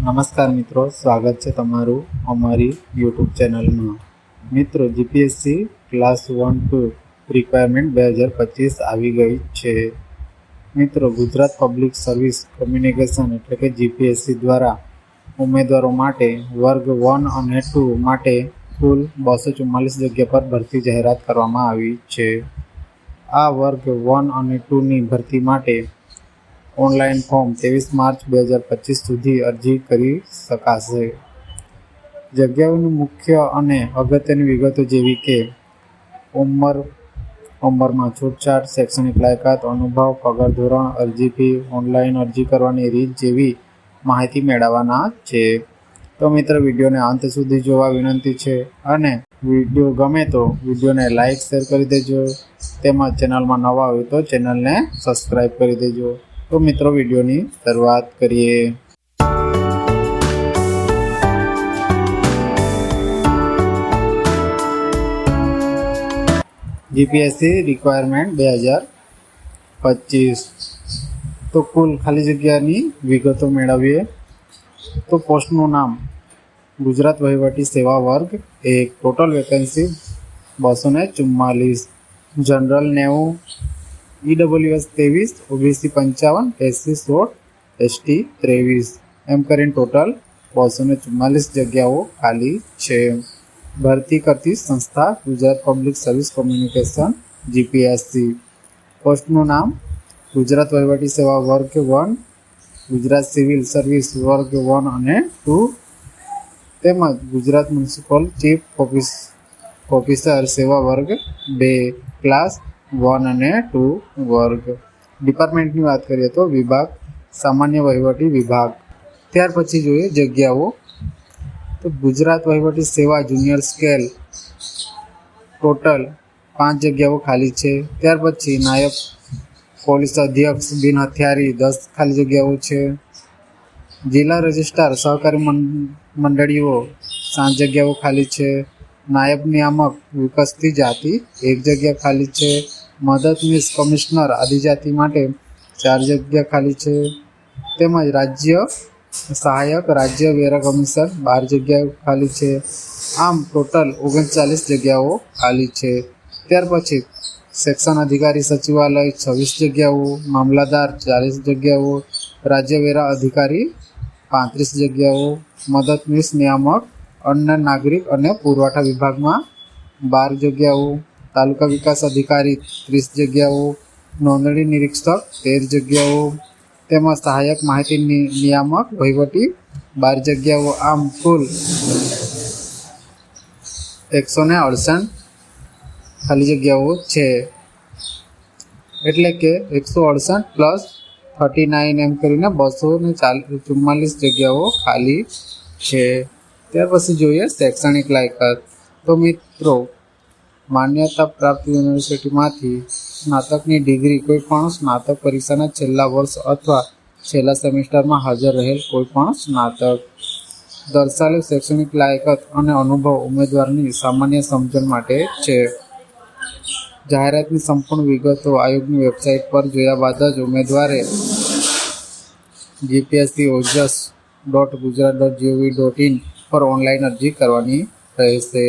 નમસ્કાર મિત્રો, સ્વાગત છે તમારું અમારી યુટ્યુબ ચેનલમાં. મિત્રો GPSC class one two requirement બે હજાર પચીસ આવી ગઈ છે. મિત્રો, ગુજરાત પબ્લિક સર્વિસ કમ્યુનિકેશન એટલે કે જીપીએસસી દ્વારા ઉમેદવારો માટે વર્ગ વન અને ટુ માટે કુલ બસો ચુમ્માલીસ જગ્યા પર ભરતી જાહેરાત કરવામાં આવી છે. આ વર્ગ વન અને ટુની ભરતી માટે ઓનલાઈન ફોર્મ ત્રેવીસ માર્ચ બે હજાર પચીસ સુધી અરજી કરી શકાશે. જગ્યાઓની મુખ્ય અને અગત્યની વિગતો જેવી કે, ઉંમર, ઉંમરમાં છૂટછાટ, શૈક્ષણિક લાયકાત, અનુભવ, પગાર ધોરણ, અરજી ફી, ઓનલાઈન અરજી કરવાની રીત જેવી માહિતી મેળવવાના છે. તો મિત્ર, વિડીયોને અંત સુધી જોવા વિનંતી છે અને વીડિયો ગમે તો વિડીયોને લાઈક, શેર કરી દેજો. તેમજ ચેનલમાં નવા હોય તો ચેનલને સબસ્ક્રાઈબ કરી દેજો. તો મિત્રો વિડીયોની શરૂઆત કરીએ જીપીએસસી રિક્વાયરમેન્ટ બે હજાર પચીસ તો કુલ ખાલી જગ્યાની વિગતો મેળવીએ તો પોસ્ટનું નામ ગુજરાત વહીવટી સેવા વર્ગ એક ટોટલ વેકેન્સી બસો ને ચુમ્માલીસ જનરલ નેવું ઈડબ્લ્યુએસ ત્રેવીસ ઓબીસી પંચાવન એસસી સોળ એસટી ત્રેવીસ. એમ કરીને ટોટલ બસો ને ચુમ્માલીસ જગ્યાઓ ખાલી છે. ભરતી કરતી સંસ્થા Gujarat public service communication GPSC પોસ્ટનું નામ ગુજરાત વહીવટી સેવા વર્ગ વન, ગુજરાત સિવિલ સર્વિસ વર્ગ વન અને ટુ. તેમજ Gujarat municipal chief office officer સેવા વર્ગ બે. ક્લાસ વન અને ટુ વર્ગ. ડિપાર્ટમેન્ટની વાત કરીએ તો વિભાગ, સામાન્ય વહીવટી વિભાગ. ત્યાર પછી જોઈએ જગ્યાઓ. તો ગુજરાત વહીવટી સેવા જુનિયર સ્કેલ. ટોટલ પાંચ જગ્યાઓ ખાલી છે. ત્યાર પછી નાયબ પોલીસ અધ્યક્ષ, બિન હથિયારી, દસ ખાલી જગ્યાઓ છે. જિલ્લા રજિસ્ટ્રાર, સહકારી મંડળીઓ, સાત જગ્યાઓ ખાલી છે. નાયબ નિયામક, વિકસતી જાતિ, એક જગ્યા ખાલી છે. મદદનીશ કમિશનર આદિજાતિ માટે ચાર જગ્યા ખાલી છે. તેમજ રાજ્ય સહાયક રાજ્ય વેરા કમિશનર બાર જગ્યાઓ ખાલી છે. આમ ટોટલ ઓગણચાલીસ જગ્યાઓ ખાલી છે. ત્યાર પછી સેક્શન અધિકારી સચિવાલય છવ્વીસ જગ્યાઓ મામલાદાર ચાલીસ જગ્યાઓ, રાજ્ય વેરા અધિકારી પાંત્રીસ જગ્યાઓ મદદનીશ નિયામક અન્ન નાગરિક અને પુરવઠા વિભાગમાં બાર જગ્યાઓ. તાલુકા વિકાસ અધિકારી ત્રીસ જગ્યાઓ, નોંધણી નિરીક્ષક તેર જગ્યાઓ તેમજ સહાયક માહિતી નિયામક વહીવટી બાર જગ્યાઓ, આમ કુલ એકસો ને અડસઠ ખાલી જગ્યાઓ છે. એટલે કે એકસો અડસઠ પ્લસ થર્ટી નાઇન એમ કરીને બસો ને ચાલ ચુમ્માલીસ જગ્યાઓ ખાલી છે. ત્યાર પછી જોઈએ શૈક્ષણિક લાયકાત. તો મિત્રો માન્યતા પ્રાપ્ત યુનિવર્સિટીમાંથી સ્નાતકની ડિગ્રી કોઈ પણ સ્નાતક પરીક્ષાના છેલ્લા વર્ષ અથવા છેલ્લા સેમેસ્ટરમાં હાજર રહેલ કોઈ પણ સ્નાતક. દર્શાવેલ શૈક્ષણિક લાયકાત અને અનુભવ ઉમેદવારની સામાન્ય સમજણ માટે છે. જાહેરાતની સંપૂર્ણ વિગતો આયોગની વેબસાઇટ પર જોયા બાદ જ ઉમેદવારે GPSC Ojas dot Gujarat dot G O V dot in પર ઓનલાઈન અરજી કરવાની રહેશે.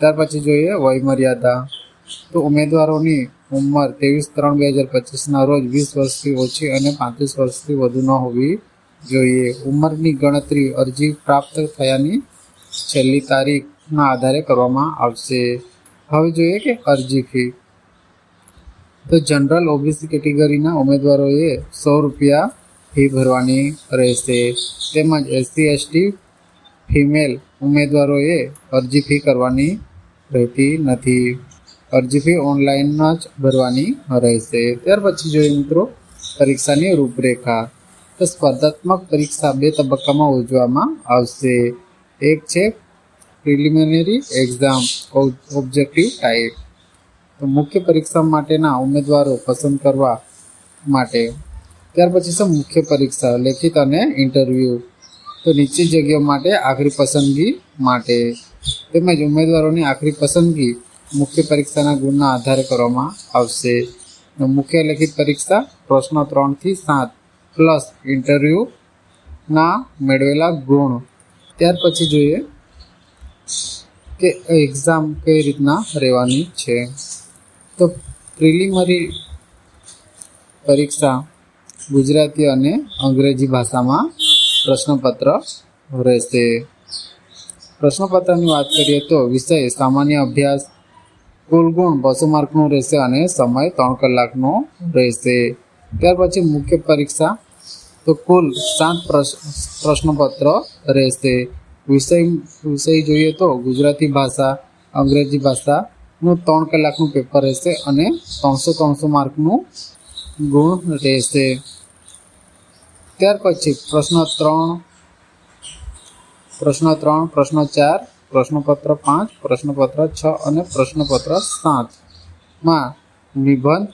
ત્યાર પછી જોઈએ વયમર્યાદા. તો ઉમેદવારોની ઉંમર ત્રેવીસ ત્રણ બે હજાર પચીસના રોજ વીસ વર્ષથી ઓછી અને પાંત્રીસ વર્ષથી વધુ ન હોવી જોઈએ. ઉંમરની ગણતરી અરજી પ્રાપ્ત થયાની છેલ્લી તારીખના આધારે કરવામાં આવશે. હવે જોઈએ કે અરજી ફી. તો જનરલ ઓબીસી કેટેગરીના ઉમેદવારોએ સો રૂપિયા ફી ભરવાની રહેશે. તેમજ એસસી, એસટી, ફિમેલ ઉમેદવારોએ અરજી ફી કરવાની રહેતી નથી. અરજી ફી ઓનલાઈનમાં જ ભરવાની રહેશે. ત્યાર પછી જોઈએ મિત્રો, પરીક્ષાની રૂપરેખા. તો સ્પર્ધાત્મક પરીક્ષા બે તબક્કામાં યોજવામાં આવશે. એક છે પ્રિલિમિનરી એક્ઝામ ઓબ્જેક્ટિવ ટાઈપ તો મુખ્ય પરીક્ષા માટેના ઉમેદવારો પસંદ કરવા માટે. ત્યાર પછી છે મુખ્ય પરીક્ષા, લેખિત અને ઇન્ટરવ્યૂ તો નીચી જગ્યાઓ માટે આખરી પસંદગી માટે. તેમજ ઉમેદવારોની આખરી પસંદગી મુખ્ય પરીક્ષાના ગુણના આધારે કરવામાં આવશે. મુખ્ય લેખિત પરીક્ષા પ્રશ્નો ત્રણથી સાત પ્લસ ઇન્ટરવ્યૂના મેળવેલા ગુણ. ત્યાર પછી જોઈએ કે એક્ઝામ કઈ રીતના રહેવાની છે. તો પ્રિલિમરી પરીક્ષા ગુજરાતી અને અંગ્રેજી ભાષામાં પ્રશ્નપત્ર રહેશે. પ્રશ્નપત્રની વાત કરીએ તો વિષય સામાન્ય અભ્યાસ, કુલ ગુણ બસો માર્કનો રહેશે અને સમય ત્રણ કલાકનો રહેશે. ત્યાર પછી મુખ્ય પરીક્ષા, તો કુલ સાત પ્રશ- પ્રશ્નપત્ર રહેશે. વિષય વિષય જોઈએ તો ગુજરાતી ભાષા, અંગ્રેજી ભાષાનું ત્રણ કલાકનું પેપર રહેશે અને ત્રણસો ત્રણસો માર્કનું ગુણ રહેશે. ત્યાર પછી પ્રશ્ન ત્રણ પ્રશ્ન ત્રણ, પ્રશ્ન ચાર, પ્રશ્નપત્ર પાંચ, પ્રશ્નપત્ર છ અને પ્રશ્નપત્ર સાતમાં નિબંધ,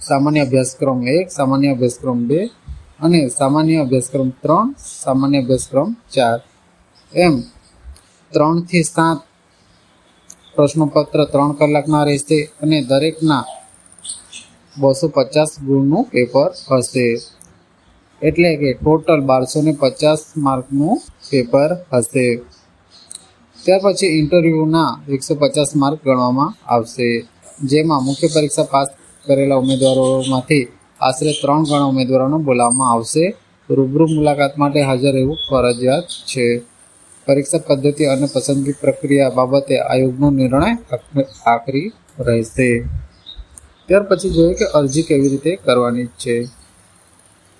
સામાન્ય અભ્યાસક્રમ એક, સામાન્ય અભ્યાસક્રમ બે અને સામાન્ય અભ્યાસક્રમ ત્રણ, સામાન્ય અભ્યાસક્રમ ચાર. એમ ત્રણથી સાત પ્રશ્નપત્ર ત્રણ કલાકના રહેશે અને દરેકના બસો પચાસ ગુણનું પેપર હશે. એટલે કે ટોટલ બારસો ને પચાસ માર્કનું પેપર હશે. ત્યાર પછી ઇન્ટરવ્યૂના એકસો પચાસ માર્ક ગણવામાં આવશે. જેમાં મુખ્ય પરીક્ષા પાસ કરેલા ઉમેદવારોમાંથી આશરે ત્રણ ગણા ઉમેદવારોને બોલાવવામાં આવશે. રૂબરૂ મુલાકાત માટે હાજર રહેવું ફરજિયાત છે. પરીક્ષા પદ્ધતિ અને પસંદગી પ્રક્રિયા બાબતે આયોગનો નિર્ણય આખરી રહેશે. ત્યાર પછી જોઈએ કે અરજી કેવી રીતે કરવાની છે.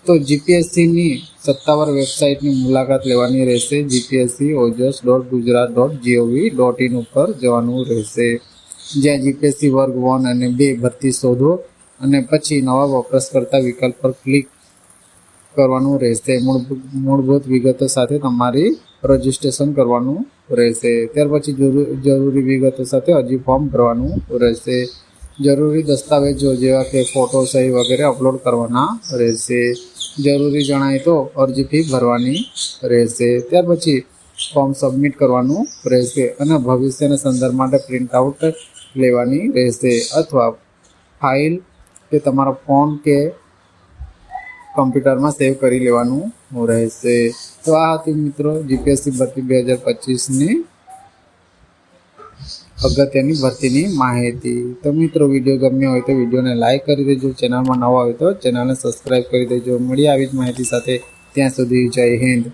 તો જીપીએસસીની સત્તાવાર વેબસાઇટની મુલાકાત લેવાની રહેશે. GPSC Ojas dot Gujarat dot G O V dot in ઉપર જવાનું રહેશે. જ્યાં જીપીએસસી વર્ગ વન અને બે ભરતી શોધો અને પછી નવા વપરાશકર્તા વિકલ્પ પર ક્લિક કરવાનું રહેશે. મૂળભૂત મૂળભૂત વિગતો સાથે તમારી રજિસ્ટ્રેશન કરવાનું રહેશે. ત્યાર પછી જરૂ- જરૂરી વિગતો સાથે હજી ફોર્મ ભરવાનું રહેશે. જરૂરી દસ્તાવેજો જેવા કે ફોટો, સહી વગેરે અપલોડ કરવાના રહેશે. જરૂરી જણાય તો અરજી ફી ભરવાની રહેશે. ત્યાર પછી ફોર્મ સબમિટ કરવાનું રહેશે અને ભવિષ્યના સંદર્ભ માટે પ્રિન્ટ આઉટ લેવાની રહેશે અથવા ફાઇલ કે તમારા ફોન કે કમ્પ્યુટરમાં સેવ કરી લેવાનું રહેશે. તો આ હતી મિત્રો જીપીએસસી ભરતી બે હજાર પચીસની અગત્યની ભરતીની માહિતી. તો મિત્રો, વીડિયો ગમ્યો હોય તો વિડીયોને લાઈક કરી દેજો. ચેનલમાં નવા હોય તો ચેનલને સબસ્ક્રાઈબ કરી દેજો. મળી આવી જ માહિતી સાથે. ત્યાં સુધી જય હિન્દ.